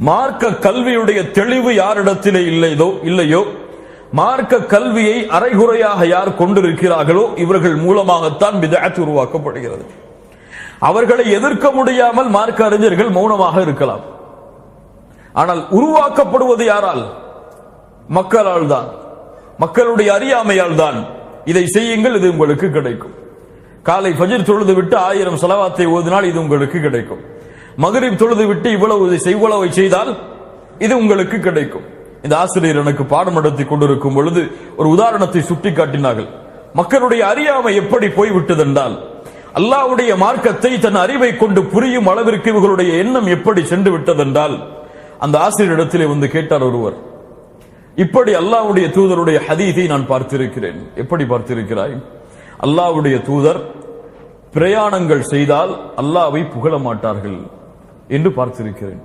மார்க்க கல்வியுடைய தெளிவு யாரிடத்திலே இல்லையோ இல்லையோ? மார்க்க கல்வியை அரைகுறையாக யார் கொண்டிருக்கிறார்களோ இவர்கள் மூலமாகத்தான் பிதஅத் உருவாக்கப்படுகிறது. அவர்களை எதிர்க்க முடியாமல் மார்க்க அறிஞர்கள் மௌனமாக இருக்கலாம். ஆனால் உருவாக்கப்படுவது யாரால்? மக்களால் தான் மக்களுடைய அறியாமையால் தான் இதை செய்யுங்கள் இது உங்களுக்கு கிடைக்கும். காலை ஃபஜர் தொழுது விட்டு ஆயிரம் செலவாத்தை ஓதினால் இது உங்களுக்கு கிடைக்கும். மகரிப் தொழுது விட்டு இவ்வளவு செய்வளவை செய்தால் இது உங்களுக்கு கிடைக்கும். இந்த ஆசிரியர் எனக்கு பாடம் நடத்தி கொண்டிருக்கும் பொழுது ஒரு உதாரணத்தை சுட்டி காட்டினார்கள் மக்களுடைய அறியாமை எப்படி போய்விட்டது என்றால் அல்லாவுடைய மார்க்கத்தை தன் அறிவை கொண்டு புரியும் அளவிற்கு இவர்களுடைய எண்ணம் எப்படி சென்று விட்டதென்றால் அந்த ஆசிரியரிடத்திலே வந்து கேட்டார் ஒருவர் இப்படி அல்லாவுடைய தூதருடைய ஹதீதை நான் பார்த்திருக்கிறேன். எப்படி பார்த்திருக்கிறாய்? அல்லாஹ்வுடைய தூதர் பிரயாணங்கள் செய்தால் அல்லாவை புகழ மாட்டார்கள் என்று பார்த்திருக்கிறேன்.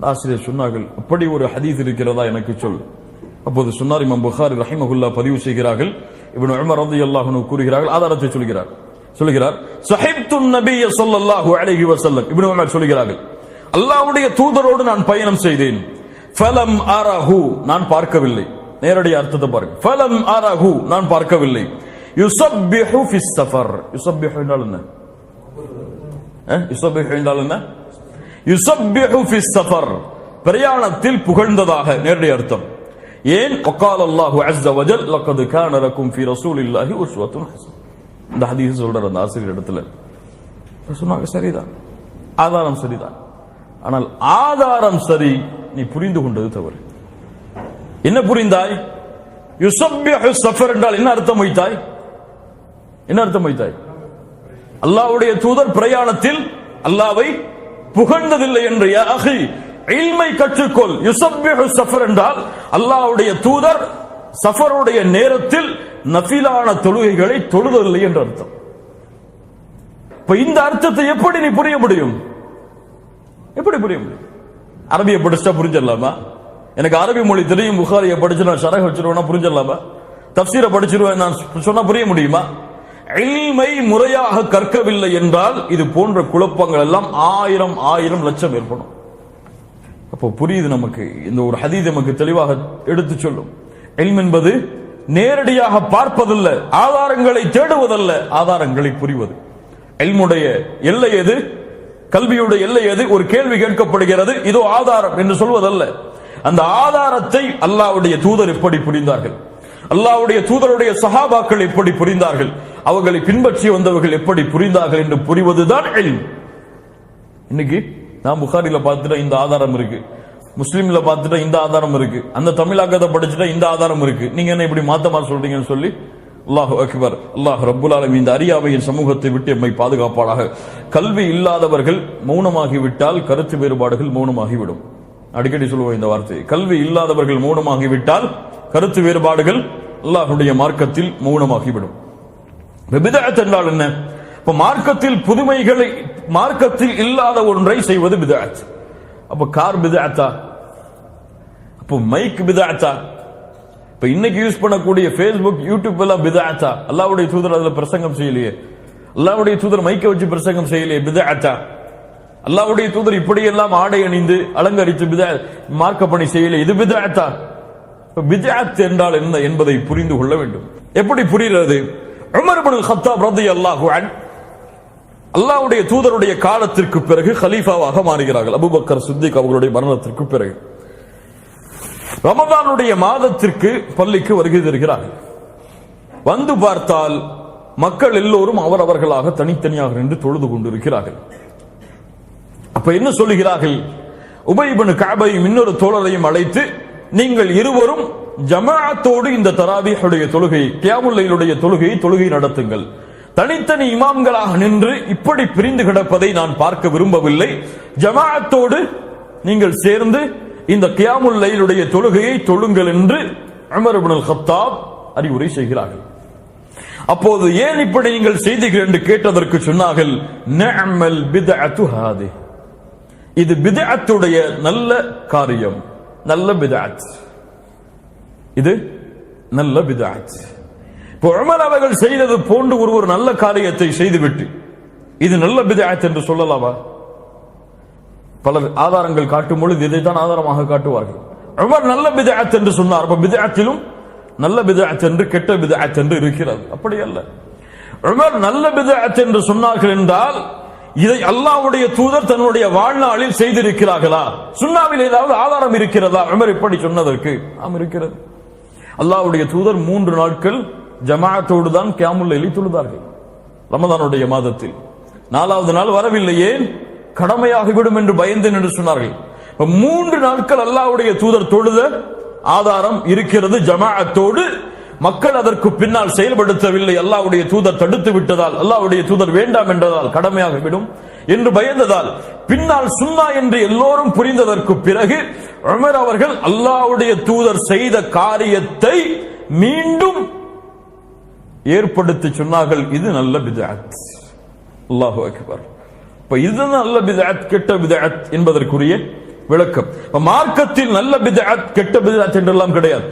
ஆசிரியர் சொன்னார்கள் அப்படி ஒரு ஹதீஸ் இருக்கிறதா எனக்கு சொல். அப்போது சொன்னார் இமாம் புகாரி ரஹிமகுல்லா பதிவு செய்கிறார்கள். இவன் உமர் ரலியல்லாஹு அன்ஹு கூறுகிறார்கள் ஆதாரத்தை சொல்கிறார். சொல்கிறார் சஹிப்து நபிய சொல்லல்லாஹு அலைஹி வசல்லம் இப்னு உமர் சொல்கிறார்கள் அல்லாஹ்வுடைய தூதரோடு நான் பயணம் செய்தேன். ஃபலம் அரஹு. நான் பார்க்கவில்லை. நேரடி அர்த்தத்தை பாருங்க. ஃபலம் அரஹு. நான் பார்க்கவில்லை. யுசப்பிஹு ஃபிஸ் சஃபர் யுசப்பிஹு என்றால் என்ன யுசப்பிஹு என்றால் என்ன யுசப்பிஹு ஃபிஸ் சஃபர் பிரயாணத்தில் புகழ்ந்ததாக நேரடி அர்த்தம் ஏன் ஒக்கால் அல்லாஹு அஸ்ஸ வஜல் லக்கது கான லக்கும் ஃபி ரசூல் இல்லாஹி ஹஸன் இந்த ஹதீஸ் சொல்றார் அந்த ஆசிரியர் இடத்துல. சொன்னாங்க சரிதான். ஆதாரம் சரிதான். ஆனால் ஆதாரம் சரி நீ புரிந்து கொண்டது தவறு. என்ன புரிந்தாய்? யுசப்பிஹு சஃபர் என்றால் என்ன அர்த்தம் வைத்தாய்? என்ன அர்த்தம் வைத்தாய்? அல்லாவுடைய தூதர் பிரயாணத்தில் அல்லாவை புகழ்ந்ததில்லை என்று யாகி இல்மை கற்றுக்கொள் யுசப்பிஹு சஃபர் என்றால் அல்லாஹ்வுடைய தூதர் சஃபருடைய நேரத்தில் நஃபிலான தொழுகைகளை தொழுதவில்லை என்று அர்த்தம். இப்ப இந்த அர்த்தத்தை எப்படி நீ புரிய முடியும்? எப்படி புரிய முடியும்? அரபியை படிச்சா புரிஞ்சிடலாமா? எனக்கு அரபி மொழி தெரியும் புகாரியை படிச்சு நான் சரக வச்சிருவேன்னா புரிஞ்சிடலாமா? தப்சீரை படிச்சிருவேன் நான் சொன்னா புரிய முடியுமா? இல்மை முறையாக கற்கவில்லை என்றால் இது போன்ற குழப்பங்கள் எல்லாம் ஆயிரம் ஆயிரம் லட்சம் ஏற்படும். அப்போ புரியுது நமக்கு. இந்த ஒரு ஹதீஸ் நமக்கு தெளிவாக எடுத்து சொல்லும். இல்ம் என்பது நேரடியாக பார்ப்பதல்ல ஆதாரங்களை தேடுவதல்ல ஆதாரங்களை புரிவது. எல்முடைய எல்லை எது? கல்வியுடைய எல்லை எது? ஒரு கேள்வி கேட்கப்படுகிறது இதோ ஆதாரம் என்று சொல்வதல்ல. அந்த ஆதாரத்தை அல்லாவுடைய தூதர் எப்படி புரிந்தார்கள்? அல்லாவுடைய தூதருடைய சஹாபாக்கள் எப்படி புரிந்தார்கள்? அவர்களை பின்பற்றி வந்தவர்கள் எப்படி புரிந்தார்கள் என்று புரிவதுதான் இன்னைக்கு நான் புகாரில பார்த்துட்டா இந்த ஆதாரம் இருக்கு. முஸ்லீம்ல பார்த்துட்டா இந்த ஆதாரம் இருக்கு. அந்த தமிழாக்கத்தை படிச்சுட்டா இந்த ஆதாரம் இருக்கு. நீங்க என்ன இப்படி மாத்தமா சொல்றீங்கன்னு சொல்லி அல்லாஹ் அக்பர் அல்லாஹ் ரபுல் ஆலமீன் இந்த அரியாவையின் சமூகத்தை விட்டு எம்மை பாதுகாப்பாளாக கல்வி இல்லாதவர்கள் மௌனமாகி விட்டால் கருத்து வேறுபாடுகள் மௌனமாகிவிடும். அடிக்கடி சொல்லுவோம் இந்த வார்த்தை கல்வி இல்லாதவர்கள் மௌனமாகிவிட்டால் கருத்து வேறுபாடுகள் அல்லாஹுடைய மார்க்கத்தில் மௌனமாகிவிடும். பிதஅத் என்றால் என்ன? இப்ப மார்க்கத்தில் புதுமைகளை மார்க்கத்தில் இல்லாத ஒன்றை செய்வது பிதஅத். அப்ப கார் பிதஅத்தா? அப்போ மைக் பிதஅத்தா? இப்ப இன்னைக்கு யூஸ் பண்ணக்கூடிய ஃபேஸ்புக் யூடியூப் எல்லாம் பிதஅத்தா? அல்லாவுடைய தூதர் அதுல பிரசங்கம் செய்யலையே. அல்லாவுடைய தூதர் மைக்கை வச்சு பிரசங்கம் செய்யலையே பிதஅத்தா? அல்லாவுடைய தூதர் இப்படியெல்லாம் ஆடை அணிந்து அலங்கரித்து விதா மார்க்க பணி செய்யலையே இது பிதஅத்தா? பிதஅத் என்றால் என்ன என்பதை புரிந்து கொள்ள வேண்டும். எப்படி புரிகிறது? உமர் இப்னு கத்தாப் ரலியல்லாஹு அன்ஹு தூதருடைய காலத்திற்கு பிறகு ஹலீஃபாவாக மாறுகிறார்கள். அபுபக்கர் சித்திக் அவர்களுடைய மரணத்திற்கு பிறகு. ரமதானுடைய மாதத்திற்கு பள்ளிக்கு வருகை தருகிறார்கள். வந்து பார்த்தால் மக்கள் எல்லோரும் அவரவர்களாக தனித்தனியாக நின்று தொழுது கொண்டிருக்கிறார்கள். அப்ப என்ன சொல்லுகிறார்கள்? உபயபனு காபையும் இன்னொரு தோழரையும் அழைத்து நீங்கள் இருவரும் ஜமாஅத்தோடு இந்த தராவீஹுடைய தொழுகை கியாமுல்லைலுடைய தொழுகையை தொழுகை நடத்துங்கள். தனித்தனி இமாம்களாக நின்று இப்படி பிரிந்து கிடப்பதை நான் பார்க்க விரும்பவில்லை. ஜமாஅத்தோடு நீங்கள் சேர்ந்து இந்த கியாமுல்லைனுடைய தொழுகையை தொழுங்கள் என்று அமர் இப்னுல் அறிவுரை செய்கிறார்கள். அப்போது ஏன் இப்படி நீங்கள் செய்தீர்கள் என்று கேட்டதற்கு சொன்னார்கள் இது பிதஅத்துடைய நல்ல காரியம் நல்ல பிதஅத். இது நல்ல பிதஅத் இப்போ உமர் அவர்கள் செய்தது போன்று ஒரு ஒரு நல்ல காரியத்தை செய்துவிட்டு இது நல்ல பிதாயத் என்று சொல்லலாமா? பலர் ஆதாரங்கள் காட்டும் பொழுது இதைத்தான் ஆதாரமாக காட்டுவார்கள். உமர் நல்ல பிதாயத் என்று சொன்னார். அப்ப பிதாயத்திலும் நல்ல பிதாயத் என்று கெட்ட பிதாயத் என்று இருக்கிறது. அப்படி அல்ல. உமர் நல்ல பிதாயத் என்று சொன்னார்கள் என்றால் இதை அல்லாவுடைய தூதர் தன்னுடைய வாழ்நாளில் செய்திருக்கிறார்களா? சுன்னாவில் ஏதாவது ஆதாரம் இருக்கிறதா? உமர் இப்படி சொன்னதற்கு ஆம் இருக்கிறது. அல்லாவுடைய தூதர் மூன்று நாட்கள் ஜமாத்தோடு தான் கியாமுல் எலி தொழுதார்கள். ரமதானுடைய மாதத்தில். நாலாவது நாள் வரவில்லையே கடமையாகிவிடும் என்று பயந்தேன் என்று சொன்னார்கள். மூன்று நாட்கள் அல்லாஹ்வுடைய தூதர் தொழுத ஆதாரம் இருக்கிறது ஜமாஅத்தோடு மக்கள் அதற்கு பின்னால் செயல்படுத்தவில்லை. அல்லாவுடைய தூதர் தடுத்து விட்டதால் அல்லாவுடைய தூதர் வேண்டாம் என்றதால் கடமையாகிவிடும் என்று பயந்ததால் பின்னால் சுன்னா என்று எல்லோரும் புரிந்ததற்கு பிறகு உமர் அவர்கள் அல்லாஹ்வுடைய தூதர் செய்த காரியத்தை மீண்டும் ஏற்படுத்தி சொன்னார்கள். இது நல்ல பிதாத். அல்லாஹு அக்பர். இப்ப இது நல்ல பிதாத் கெட்ட பிதாத் என்பதற்குரிய விளக்கம். மார்க்கத்தில் நல்ல பிதாத் கெட்ட பிதாத் என்றெல்லாம் கிடையாது.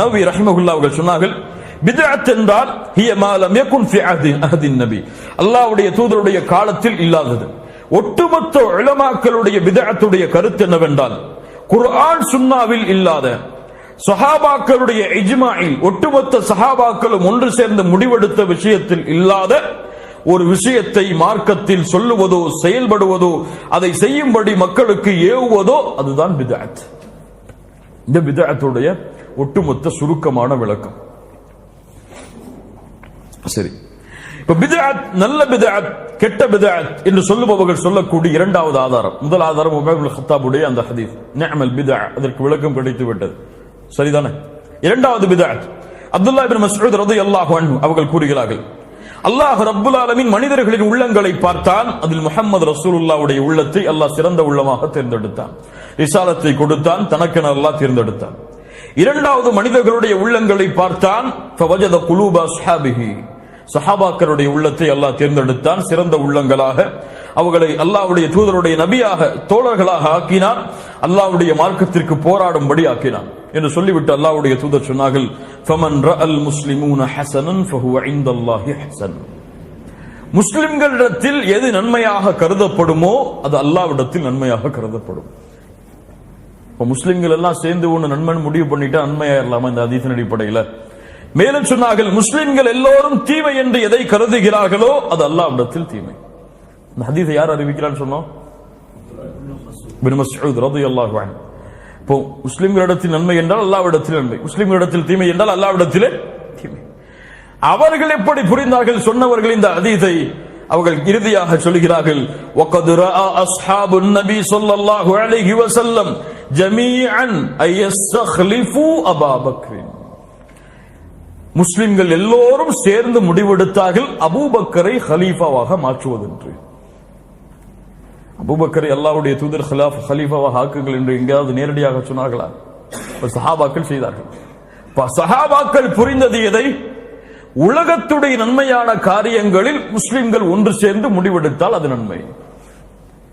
நவி ரஹிமஹுல்லா அவர்கள் சொன்னார்கள் பிதாத் என்றால் ஹிய யகுன் ஃபி அஹதின் நபி. அல்லாஹ்வுடைய தூதருடைய காலத்தில் இல்லாதது. ஒட்டுமொத்த இளமாக்களுடைய பிதாத்துடைய கருத்து என்னவென்றால் குர்ஆன் சுன்னாவில் இல்லாத சஹாபாக்களுடைய இஜ்மாயில் ஒட்டுமொத்த சஹாபாக்களும் ஒன்று சேர்ந்து முடிவெடுத்த விஷயத்தில் இல்லாத ஒரு விஷயத்தை மார்க்கத்தில் சொல்லுவதோ செயல்படுவதோ அதை செய்யும்படி மக்களுக்கு ஏவுவதோ அதுதான் பிதாத். இந்த பிதாத்துடைய ஒட்டுமொத்த சுருக்கமான விளக்கம். சரி. இப்ப பிதாத் நல்ல பிதாத் கெட்ட பிதாத் என்று சொல்லுபவர்கள் சொல்லக்கூடிய இரண்டாவது ஆதாரம். முதல் ஆதாரம் உமர் ஹத்தாபுடைய அந்த ஹதீஸ். நேமல் பிதா அதற்கு விளக்கம் கிடைத்து விட்டது. சரிதானே? இரண்டாவது பிதாத் அப்துல்லா பின் மசூத் ரலியல்லாஹு அல்லாஹ் அவர்கள் கூறுகிறார்கள். அல்லாஹ் ரப்புல் ஆலமின் மனிதர்களின் உள்ளங்களை பார்த்தான். அதில் முஹம்மது ரசூலுல்லாவுடைய உள்ளத்தை அல்லாஹ் சிறந்த உள்ளமாக தேர்ந்தெடுத்தான். ரிசாலத்தை கொடுத்தான் தனக்கென அல்லாஹ் தேர்ந்தெடுத்தான். இரண்டாவது மனிதர்களுடைய உள்ளங்களை பார்த்தான். ஃபவஜத சஹாபாக்களுடைய உள்ளத்தை அல்லாஹ் தேர்ந்தெடுத்தான் சிறந்த உள்ளங்களாக. அவர்களை அல்லாஹ்வுடைய தூதருடைய நபியாக தோழர்களாக ஆக்கினான். அல்லாவுடைய மார்க்கத்திற்கு போராடும்படி ஆக்கினான். என்று சொல்லிவிட்டு அல்லாவுடைய தூதர் சொன்னார்கள் ஃபமன் ரஅல் முஸ்லிமூன ஹசனன் ஃபஹுவ இன்தல்லாஹி ஹசன். முஸ்லிம்களிடத்தில் எது நன்மையாக கருதப்படுமோ அது அல்லாவிடத்தில் நன்மையாக கருதப்படும். இப்ப முஸ்லிம்கள் எல்லாம் சேர்ந்து ஒண்ணு நண்பன் முடிவு பண்ணிட்டு நன்மையாயிரலாமா இந்த அதிசன் அடிப்படையில. மேலும் சொன்னார்கள் முஸ்லிம்கள் எல்லோரும் தீமை என்று எதை கருதுகிறார்களோ அது அல்லாவிடத்தில் தீமை. இந்த ஹதீஸை யார் அறிவிக்கிறான்னு சொன்னோம்? இப்னு மஸ்ஊத் இப்போ முஸ்லிம்களிடத்தில் நன்மை என்றால் அல்லாவிடத்தில் நன்மை முஸ்லிம்களிடத்தில் தீமை என்றால் அல்லாவிடத்திலே தீமை அவர்கள் எப்படி புரிந்தார்கள் சொன்னவர்கள் இந்த அதீதை அவர்கள் இறுதியாக சொல்கிறார்கள் وَقَدْ رَأَى أَصْحَابُ النَّبِي صلى الله عليه وسلم جميعا أن يستخلفوا أبا بكر முஸ்லிம்கள் எல்லோரும் சேர்ந்து முடிவெடுத்தார்கள் அபூபக்கரை ஹலீஃபாவாக மாற்றுவதென்று அபூபக்கரை அல்லாவுடைய தூதர் ஹிலாஃப் ஹலீஃபாவாக ஹாக்குகள் என்று எங்கேயாவது நேரடியாக சொன்னார்களா? சஹாபாக்கள் செய்தார்கள். சஹாபாக்கள் புரிந்தது எதை? உலகத்துடைய நன்மையான காரியங்களில் முஸ்லிம்கள் ஒன்று சேர்ந்து முடிவெடுத்தால் அது நன்மை.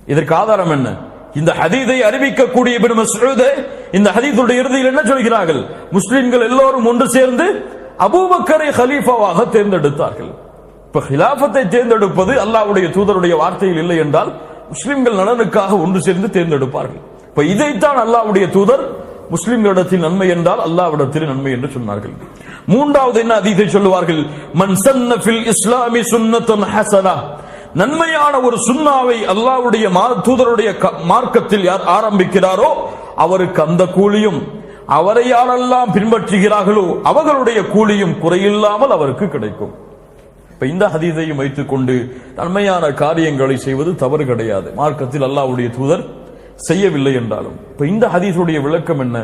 இதற்கு ஆதாரம் என்ன? இந்த ஹதீதை அறிவிக்கக்கூடிய இந்த ஹதீதுடைய இறுதியில் என்ன சொல்கிறார்கள்? முஸ்லிம்கள் எல்லோரும் ஒன்று சேர்ந்து அபூபக்கரை ஹலீஃபாவாக தேர்ந்தெடுத்தார்கள். இப்ப ஹிலாஃபத்தை தேர்ந்தெடுப்பது அல்லாஹ்வுடைய தூதருடைய வார்த்தையில் இல்லை என்றால் முஸ்லிம்கள் நலனுக்காக ஒன்று சேர்ந்து தேர்ந்தெடுப்பார்கள். இப்ப இதைத்தான் அல்லாவுடைய தூதர் முஸ்லிம்களிடத்தில் நன்மை என்றால் அல்லாவிடத்தில் நன்மை என்று சொன்னார்கள். மூன்றாவது என்ன அதீதை சொல்லுவார்கள்? மன் இஸ்லாமி சுன்னத்தன் ஹசனா. நன்மையான ஒரு சுன்னாவை அல்லாவுடைய தூதருடைய க- மார்க்கத்தில் யார் ஆரம்பிக்கிறாரோ அவருக்கு அந்த கூலியும் அவரை யாரெல்லாம் பின்பற்றுகிறார்களோ அவர்களுடைய கூலியும் குறையில்லாமல் அவருக்கு கிடைக்கும். இப்ப இந்த ஹதீதையும் வைத்துக்கொண்டு நன்மையான காரியங்களை செய்வது தவறு கிடையாது. மார்க்கத்தில் அல்லாஹ்வுடைய தூதர் செய்யவில்லை என்றாலும். இப்ப இந்த ஹதீஸுடைய விளக்கம் என்ன?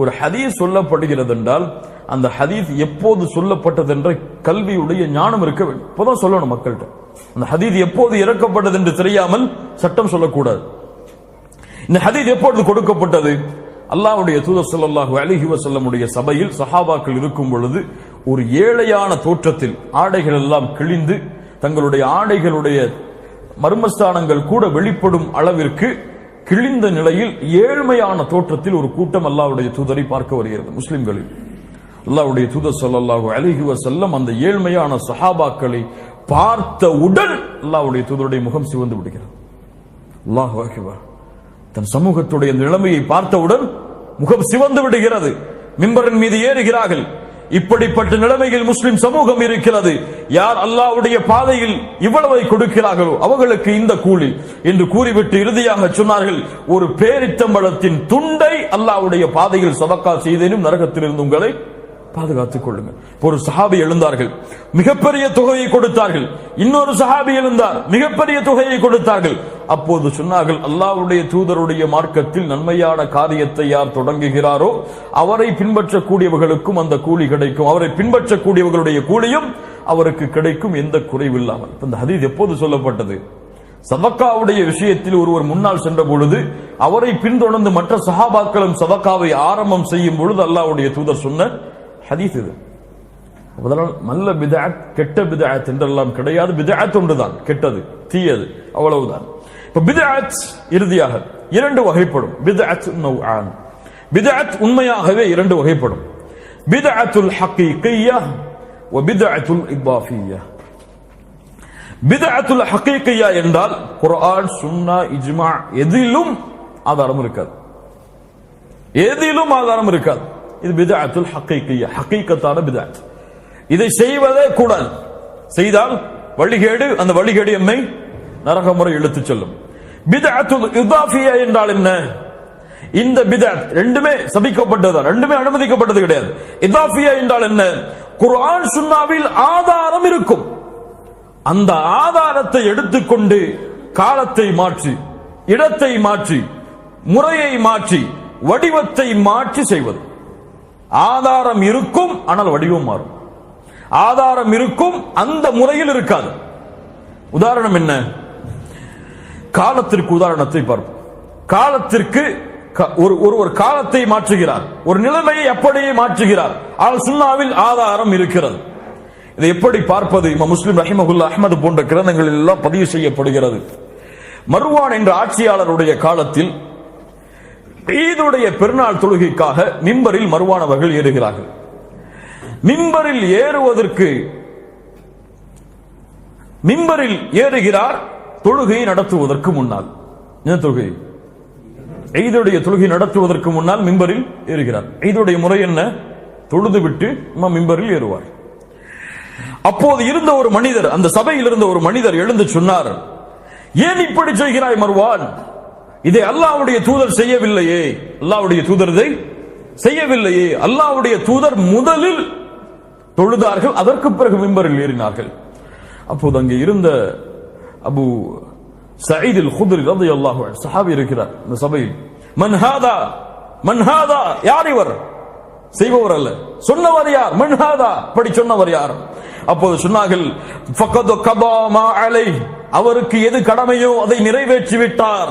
ஒரு ஹதீஸ் சொல்லப்படுகிறது என்றால் அந்த ஹதீஸ் எப்போது சொல்லப்பட்டது என்ற கல்வியுடைய ஞானம் இருக்க வேண்டும். இப்போதான் சொல்லணும் மக்கள்கிட்ட. அந்த ஹதீஸ் எப்போது இறக்கப்பட்டது என்று தெரியாமல் சட்டம் சொல்லக்கூடாது. இந்த ஹதீஸ் எப்பொழுது கொடுக்கப்பட்டது? அல்லாவுடைய தூதர் ஸல்லல்லாஹு அலிஹி வசல்லமுடைய சபையில் சஹாபாக்கள் இருக்கும் பொழுது ஒரு ஏழையான தோற்றத்தில் ஆடைகள் எல்லாம் கிழிந்து தங்களுடைய ஆடைகளுடைய மர்மஸ்தானங்கள் கூட வெளிப்படும் அளவிற்கு கிழிந்த நிலையில் ஏழ்மையான தோற்றத்தில் ஒரு கூட்டம் அல்லாவுடைய தூதரை பார்க்க வருகிறது முஸ்லிம்களில். அல்லாவுடைய தூதர் சொல்லல்லாஹு அலைஹி வசல்லம் அந்த ஏழ்மையான சஹாபாக்களை பார்த்தவுடன் அல்லாவுடைய தூதருடைய முகம் சிவந்து விடுகிறது. அல்லாஹு அக்பர். தன் சமூகத்துடைய நிலைமையை பார்த்தவுடன் முகம் சிவந்து விடுகிறது. மிம்பரின் மீது ஏறுகிறார்கள். இப்படிப்பட்ட நிலைமையில் முஸ்லிம் சமூகம் இருக்கிறது. யார் அல்லாவுடைய பாதையில் இவ்வளவை கொடுக்கிறார்களோ அவர்களுக்கு இந்த கூலி என்று கூறிவிட்டு இறுதியாக சொன்னார்கள் ஒரு பேரித்தம்பளத்தின் துண்டை அல்லாவுடைய பாதையில் சதக்கா செய்தேனும் நரகத்திலிருந்து உங்களை பாதுகாத்துக் கொள்ளுங்கள். ஒரு சஹாபி எழுந்தார்கள் மிகப்பெரிய தொகையை கொடுத்தார்கள். இன்னொரு சஹாபி இருந்தார். மிகப்பெரிய தொகையை கொடுத்தார்கள். அப்போது சொன்னார்கள் அல்லாவுடைய தூதருடைய மார்க்கத்தில் நன்மையான காரியத்தை யார் தொடங்குகிறாரோ அவரை பின்பற்றக்கூடியவர்களுக்கும் அந்த கூலி கிடைக்கும். அவரை பின்பற்றக்கூடியவர்களுடைய கூலியும் அவருக்கு கிடைக்கும் எந்த குறைவில்லாமல் இப்ப இந்த ஹதீஸ் எப்போது சொல்லப்பட்டது? சதக்காவுடைய விஷயத்தில் ஒருவர் முன்னால் சென்ற பொழுது அவரை பின்தொடர்ந்து மற்ற சஹாபாக்களும் சதக்காவை ஆரம்பம் செய்யும் பொழுது அல்லாவுடைய தூதர் சொன்ன ஹதீஸ் இது. அதனால் நல்ல பிதாத் கெட்ட பிதாத் என்றெல்லாம் கிடையாது. பிதாத் ஒன்றுதான். கெட்டது தீயது அவ்வளவுதான். இப்ப பிதாத் இறுதியாக இரண்டு வகைப்படும். பிதாத் நௌஆன். பிதாத் உண்மையாகவே இரண்டு வகைப்படும். பிதாத்துல் ஹக்கீக்கிய்யா வ பிதாத்துல் இபாஃபிய்யா பிதஅத்துல் கையா என்றால் குர்ஆன் சுன்னா இஜ்மா எதிலும் ஆதாரம் இருக்காது. எதிலும் ஆதாரம் இருக்காது. இது பிதஅத்துல் ஹக்கை கத்தான பிதஅத். இதை செய்வதே கூடாது. செய்தால் வழிகேடு அந்த வழிகேடு எம்மை நரக முறை இழுத்துச் செல்லும். இதாஃபியா என்றால் என்ன? இந்த பிதத் ரெண்டுமே சபிக்கப்பட்டது ரெண்டுமே அனுமதிக்கப்பட்டது கிடையாது. இதாஃபியா என்றால் என்ன? குர்ஆன் சுன்னாவில் ஆதாரம் இருக்கும். அந்த ஆதாரத்தை எடுத்துக்கொண்டு காலத்தை மாற்றி இடத்தை மாற்றி முறையை மாற்றி வடிவத்தை மாற்றி செய்வது. ஆதாரம் இருக்கும் ஆனால் வடிவம் மாறும். ஆதாரம் இருக்கும் அந்த முறையில் இருக்காது. உதாரணம் என்ன? காலத்திற்கு உதாரணத்தை பார்ப்போம். காலத்திற்கு க- ஒரு ஒருவர் காலத்தை மாற்றுகிறார். ஒரு நிலைமையை அப்படியே மாற்றுகிறார். ஆனால் சுன்னாவில் ஆதாரம் இருக்கிறது. இதை எப்படி பார்ப்பது? இம்ம முஸ்லிம் ரஹிமகுல்லா அஹ்மது போன்ற கிரந்தங்கள் எல்லாம் பதிவு செய்யப்படுகிறது. மர்வான் என்ற ஆட்சியாளருடைய காலத்தில் ஈதுடைய பெருநாள் தொழுகைக்காக மிம்பரில் மர்வான் அவர்கள் ஏறுகிறார்கள். மிம்பரில் ஏறுவதற்கு. மிம்பரில் ஏறுகிறார் தொழுகையை நடத்துவதற்கு முன்னால். என்ன தொழுகை? ஈதுடைய தொழுகை நடத்துவதற்கு முன்னால் மிம்பரில் ஏறுகிறார். ஈதுடைய முறை என்ன? தொழுது விட்டு மிம்பரில் ஏறுவார். அப்போது இருந்த ஒரு மனிதர் அந்த சபையில் இருந்த ஒரு மனிதர் எழுந்து சொன்னார் ஏன் இப்படி செய்கிறாய் மர்வான்? இதை அல்லாவுடைய தூதர் செய்யவில்லையே. அல்லாஹ்வுடைய தூதர் இதை செய்யவில்லையே. அல்லாஹ்வுடைய தூதர் முதலில் தொழுதார்கள் அதற்கு பிறகு மிம்பரில் ஏறினார்கள். அப்போது அங்கே இருந்த அபு சயீத் ஹுதிர் குத்ரி அல்லாஹ் சஹாபி இருக்கிறார் இந்த சபையில். மன்ஹாதா மன்ஹாதா யார் இவர்? செய்பவர் அல்ல. சொன்னவர் யார்? மன்ஹாதா படி அப்படி சொன்னவர் யார்? அப்போது சொன்னார்கள் ஃபக்கது கபா மா அலை அவருக்கு எது கடமையோ அதை நிறைவேற்றி விட்டார்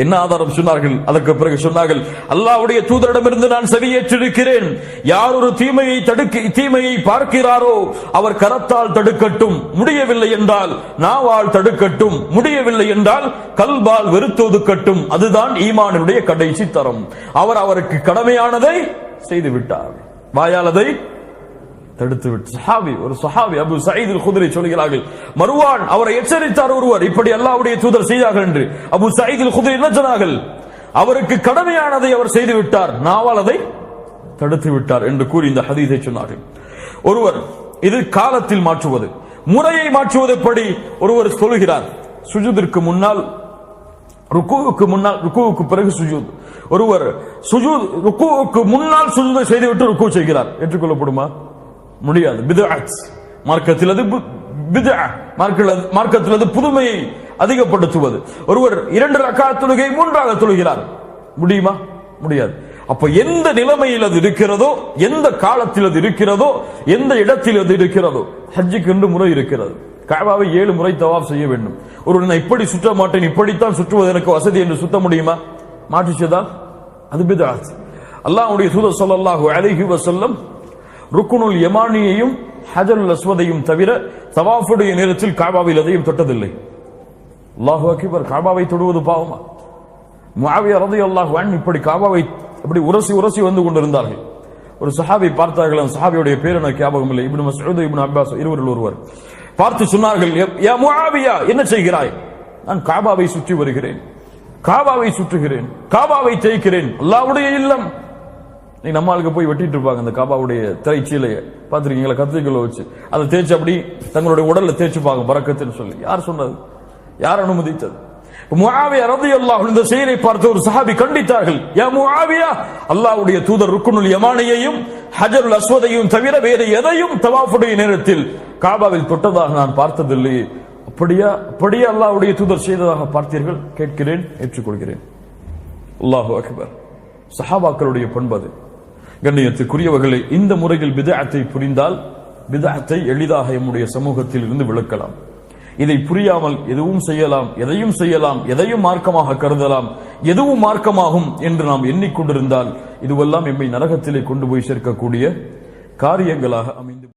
என்ன ஆதாரம் சொன்னார்கள்? அதற்கு பிறகு சொன்னார்கள் அல்லாஹ்வுடைய தூதரிடமிருந்து நான் செவியேற்றிருக்கிறேன் யார் ஒரு தீமையை தடுக்க தீமையை பார்க்கிறாரோ அவர் கரத்தால் தடுக்கட்டும். முடியவில்லை என்றால் நாவால் தடுக்கட்டும். முடியவில்லை என்றால் கல்பால் வெறுத்து ஒதுக்கட்டும். அதுதான் ஈமானுடைய கடைசி தரம். அவர் அவருக்கு கடமையானதை செய்து விட்டார் வாயால் அதை தடுத்து விட்டு சஹாபி ஒரு சஹாபி அபு சயீத் குதிரை சொல்கிறார்கள் மருவான் அவரை எச்சரித்தார் ஒருவர் இப்படி அல்லாவுடைய தூதர் செய்தார்கள் என்று. அபு சயீத் குதிரை என்ன சொன்னார்கள்? அவருக்கு கடமையானதை அவர் செய்து விட்டார் நாவால் அதை தடுத்து விட்டார் என்று கூறி இந்த ஹதீஸை சொன்னார்கள். ஒருவர் இது காலத்தில் மாற்றுவது முறையை மாற்றுவது எப்படி? ஒருவர் சொல்கிறார் சுஜுதிற்கு முன்னால் ருக்குவுக்கு முன்னால் ருக்குவுக்கு பிறகு சுஜூத். ஒருவர் சுஜூத் ருக்குவுக்கு முன்னால் சுஜூதை செய்துவிட்டு ருக்கு செய்கிறார் ஏற்றுக்கொள்ளப்படுமா? முடியாது. பிதாத் மார்க்கத்தில் அது பு- மார்க்கத்தில் அது புதுமையை அதிகப்படுத்துவது. ஒருவர் இரண்டு ரக்கா தொழுகை மூன்றாக தொழுகிறார். முடியுமா? முடியாது. அப்ப எந்த நிலைமையில் அது இருக்கிறதோ எந்த காலத்தில் அது இருக்கிறதோ எந்த இடத்தில் அது இருக்கிறதோ ஹஜ்ஜுக்கு என்று முறை இருக்கிறது. காபாவை ஏழு முறை தவாப் செய்ய வேண்டும். ஒரு நான் இப்படி சுற்ற மாட்டேன் இப்படித்தான் சுற்றுவது எனக்கு வசதி என்று சுத்த முடியுமா? மாற்றிச்சதா? அது பிதாத் அல்லாஹ்வுடைய சூத ஸல்லல்லாஹு அலைஹி வஸல்லம் ருக்குனுல் யமானியையும் ஹஜருல் அஸ்வதையும் தவிர தவாஃபுடைய நேரத்தில் காபாவில் எதையும் தொட்டதில்லை. அல்லாஹு அக்பர் காபாவை தொடுவது பாவமா? மாவிய ரலியல்லாஹு அன்ஹு இப்படி காபாவை இப்படி உரசி உரசி வந்து கொண்டிருந்தார்கள். ஒரு சஹாபி பார்த்தார்கள் அந்த சஹாபியுடைய பேர் எனக்கு ஞாபகம் இல்லை. இப்னு மசூத் இப்னு அப்பாஸ் இருவரில் ஒருவர். பார்த்து சொன்னார்கள் "யா- யா முஆவியா என்ன செய்கிறாய்? நான் காபாவை சுற்றி வருகிறேன். காபாவை சுற்றுகிறேன். காபாவை தேய்க்கிறேன். அல்லாஹ்வுடைய இல்லம். நீ நம்ம ஆளுக்கு போய் வெட்டிட்டு இருப்பாங்க அந்த காபாவுடைய திரைச்சீலையை பார்த்துருக்கீங்களா? கத்திரிக்கோலை வச்சு. அதை தேய்ச்சி அப்படி தங்களுடைய உடல்ல தேய்ச்சிப்பாங்க பறக்கத்துன்னு சொல்லி. யார் சொன்னது? யார் அனுமதித்தது? முஆவியா ரலியல்லாஹு இந்த செயலை பார்த்து ஒரு சஹாபி கண்டித்தார்கள். யா முஆவியா அல்லாஹ்வுடைய தூதர் ருக்குனுல் யமானியையும் ஹஜருல் அஸ்வதையும் தவிர வேறு எதையும் தவாஃபுடைய நேரத்தில் காபாவில் தொட்டதாக நான் பார்த்ததில்லை. அப்படியா? அப்படியே அல்லாஹ்வுடைய தூதர் செய்ததாக பார்த்தீர்கள்? கேட்கிறேன் ஏற்றுக்கொள்கிறேன். அல்லாஹு அக்பர். சஹாபாக்களுடைய பண்பது கண்ணியத்துக்குரியவர்களை இந்த முறையில் விதத்தை புரிந்தால் விதத்தை எளிதாக எம்முடைய சமூகத்தில் இருந்து விளக்கலாம். இதை புரியாமல் எதுவும் செய்யலாம் எதையும் செய்யலாம் எதையும் மார்க்கமாக கருதலாம் எதுவும் மார்க்கமாகும் என்று நாம் எண்ணிக்கொண்டிருந்தால் இதுவெல்லாம் எம்மை நரகத்திலே கொண்டு போய் சேர்க்கக்கூடிய காரியங்களாக அமைந்து